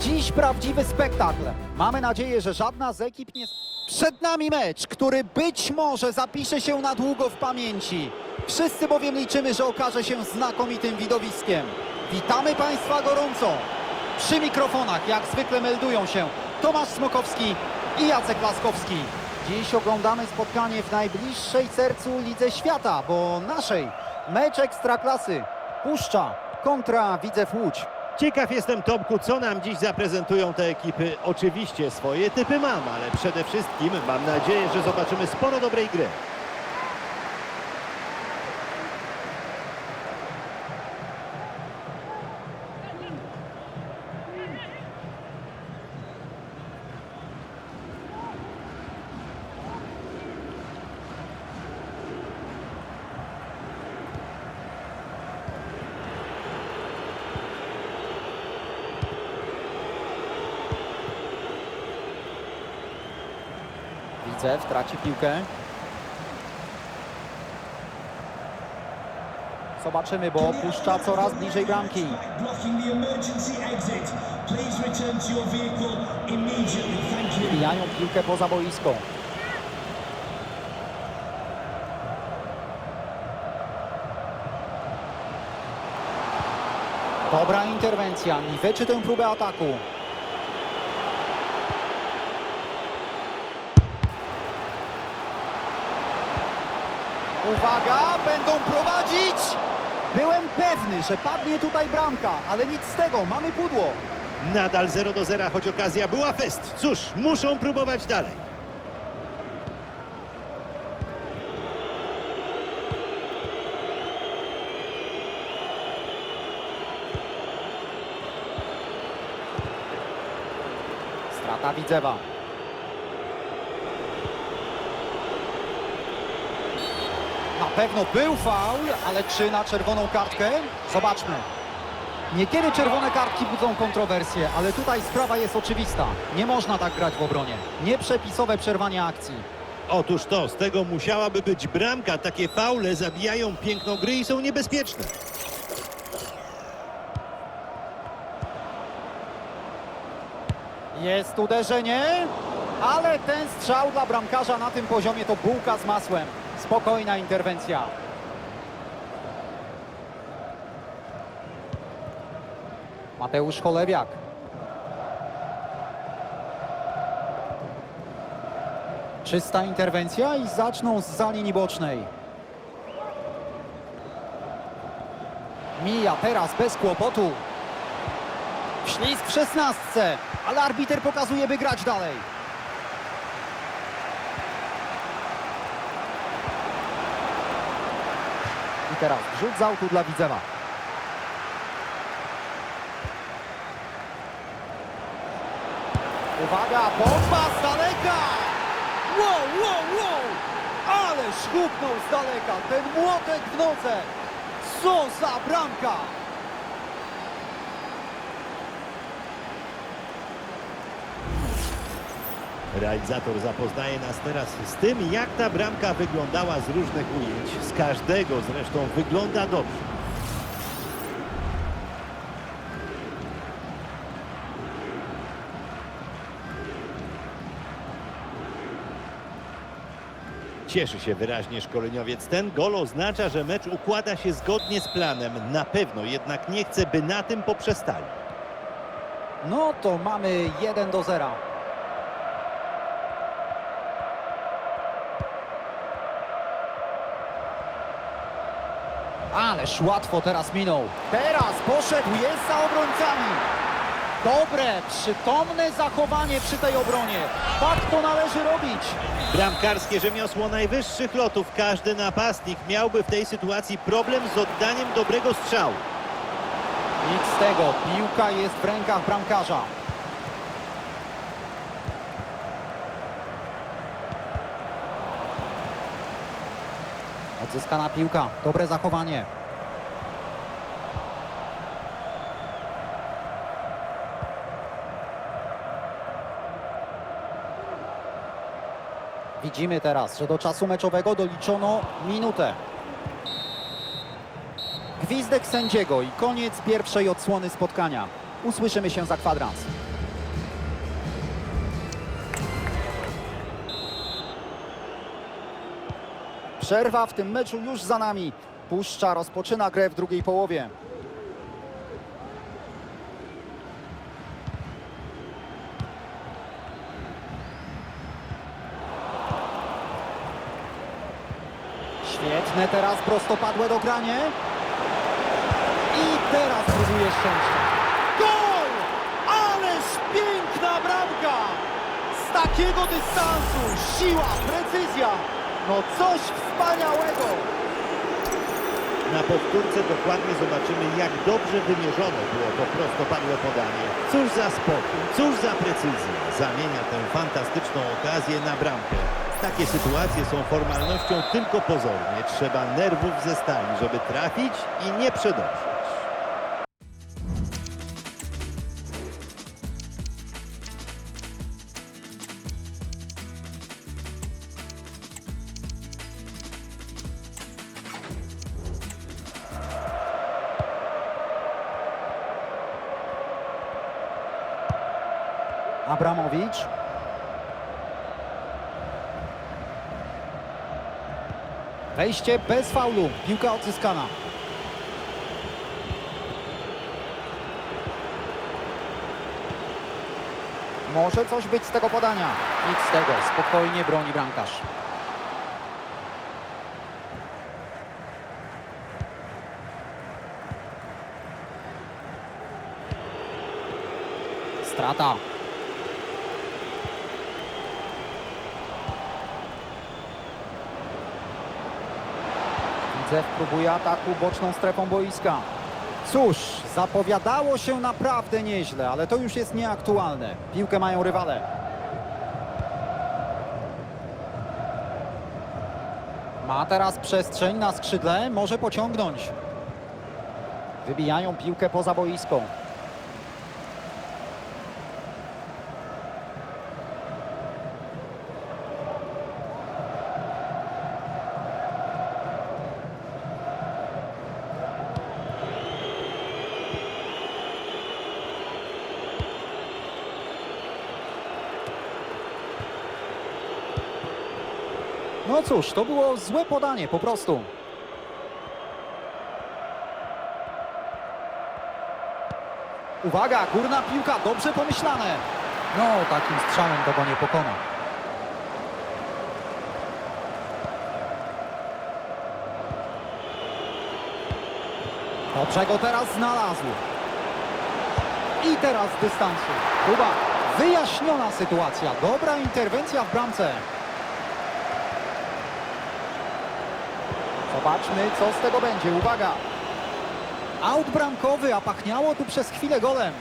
Dziś prawdziwy spektakl. Mamy nadzieję, że żadna z ekip nie... Przed nami mecz, który być może zapisze się na długo w pamięci. Wszyscy bowiem liczymy, że okaże się znakomitym widowiskiem. Witamy Państwa gorąco. Przy mikrofonach, jak zwykle meldują się Tomasz Smokowski i Jacek Laskowski. Dziś oglądamy spotkanie w najbliższej sercu Lidze Świata, bo naszej mecz Ekstraklasy. Puszcza kontra Widzew Łódź. Ciekaw jestem, Tomku, co nam dziś zaprezentują te ekipy. Oczywiście swoje typy mam, ale przede wszystkim mam nadzieję, że zobaczymy sporo dobrej gry. Widzew traci piłkę. Zobaczymy, bo puszcza coraz bliżej bramki. Wbijają piłkę poza boisko. Dobra interwencja, niweczy tę próbę ataku. Uwaga, będą prowadzić! Byłem pewny, że padnie tutaj bramka, ale nic z tego, mamy pudło. Nadal 0 do 0, choć okazja była fest. Cóż, muszą próbować dalej. Strata Widzewa. Pewno był faul, ale czy na czerwoną kartkę? Zobaczmy. Niekiedy czerwone kartki budzą kontrowersje, ale tutaj sprawa jest oczywista. Nie można tak grać w obronie. Nieprzepisowe przerwanie akcji. Otóż to, z tego musiałaby być bramka. Takie faule zabijają piękną gry i są niebezpieczne. Jest uderzenie, ale ten strzał dla bramkarza na tym poziomie to bułka z masłem. Spokojna interwencja. Mateusz Cholewiak. Czysta interwencja i zaczną z linii bocznej. Mija teraz bez kłopotu. Ślizg w szesnastce, ale arbiter pokazuje, by grać dalej. Teraz rzut z autu dla Widzewa. Uwaga, bomba z daleka! Wow, wow, wow! Ale szkupnął z daleka ten młotek w nodze! Co za bramka! Realizator zapoznaje nas teraz z tym, jak ta bramka wyglądała z różnych ujęć. Z każdego zresztą wygląda dobrze. Cieszy się wyraźnie szkoleniowiec. Ten gol oznacza, że mecz układa się zgodnie z planem. Na pewno jednak nie chce, by na tym poprzestali. No to mamy 1 do 0. Ależ łatwo teraz minął. Teraz poszedł, jest za obrońcami. Dobre, przytomne zachowanie przy tej obronie. Tak to należy robić. Bramkarskie rzemiosło najwyższych lotów. Każdy napastnik miałby w tej sytuacji problem z oddaniem dobrego strzału. Nic z tego, piłka jest w rękach bramkarza. Odzyskana piłka, dobre zachowanie. Widzimy teraz, że do czasu meczowego doliczono minutę. Gwizdek sędziego i koniec pierwszej odsłony spotkania. Usłyszymy się za kwadrans. Przerwa w tym meczu już za nami. Puszcza rozpoczyna grę w drugiej połowie. Świetne teraz prostopadłe dogranie. I teraz próbuje szczęścia. Gol! Ależ piękna bramka! Z takiego dystansu siła, precyzja. No coś wspaniałego. Na powtórce dokładnie zobaczymy, jak dobrze wymierzone było to prostopadłe podanie. Cóż za spokój, cóż za precyzja. Zamienia tę fantastyczną okazję na bramkę. Takie sytuacje są formalnością tylko pozornie. Trzeba nerwów ze stali, żeby trafić i nie przedobrzyć. Abramowicz. Wejście bez faulu. Piłka odzyskana. Może coś być z tego podania. Nic z tego. Spokojnie broni bramkarz. Strata. Widzew próbuje ataku boczną strefą boiska. Cóż, zapowiadało się naprawdę nieźle, ale to już jest nieaktualne. Piłkę mają rywale. Ma teraz przestrzeń na skrzydle, może pociągnąć. Wybijają piłkę poza boisko. No cóż, to było złe podanie po prostu. Uwaga, górna piłka, dobrze pomyślane. No, takim strzałem to go nie pokona. Dobrze go teraz znalazł. I teraz dystansu. Kuba, wyjaśniona sytuacja. Dobra interwencja w bramce. Zobaczmy, co z tego będzie. Uwaga! Aut bramkowy, a pachniało tu przez chwilę golem.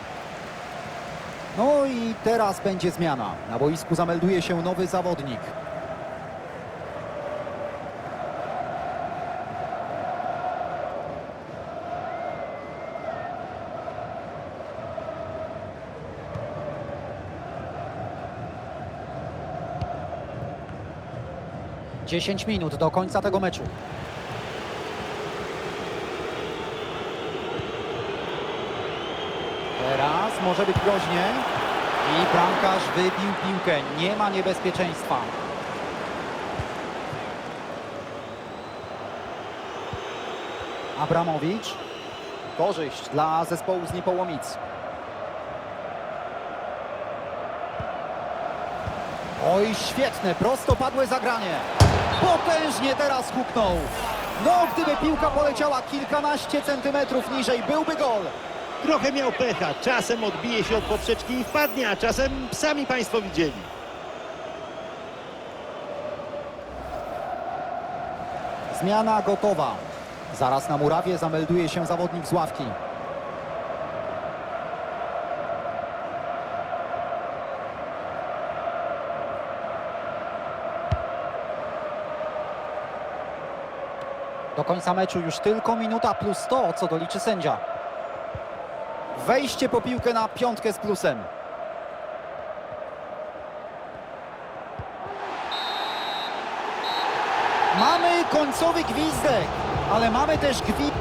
No i teraz będzie zmiana. Na boisku zamelduje się nowy zawodnik. Dziesięć minut do końca tego meczu. Teraz może być groźnie. I bramkarz wybił piłkę. Nie ma niebezpieczeństwa. Abramowicz. Korzyść dla zespołu z Niepołomic. Oj, świetne, prostopadłe zagranie. Potężnie teraz huknął. No, gdyby piłka poleciała kilkanaście centymetrów niżej, byłby gol. Trochę miał pecha. Czasem odbije się od poprzeczki i wpadnie, a czasem sami Państwo widzieli. Zmiana gotowa. Zaraz na murawie zamelduje się zawodnik z ławki. Do końca meczu już tylko minuta plus 100, co doliczy sędzia. Wejście po piłkę na piątkę z plusem. Mamy końcowy gwizdek, ale mamy też gwi...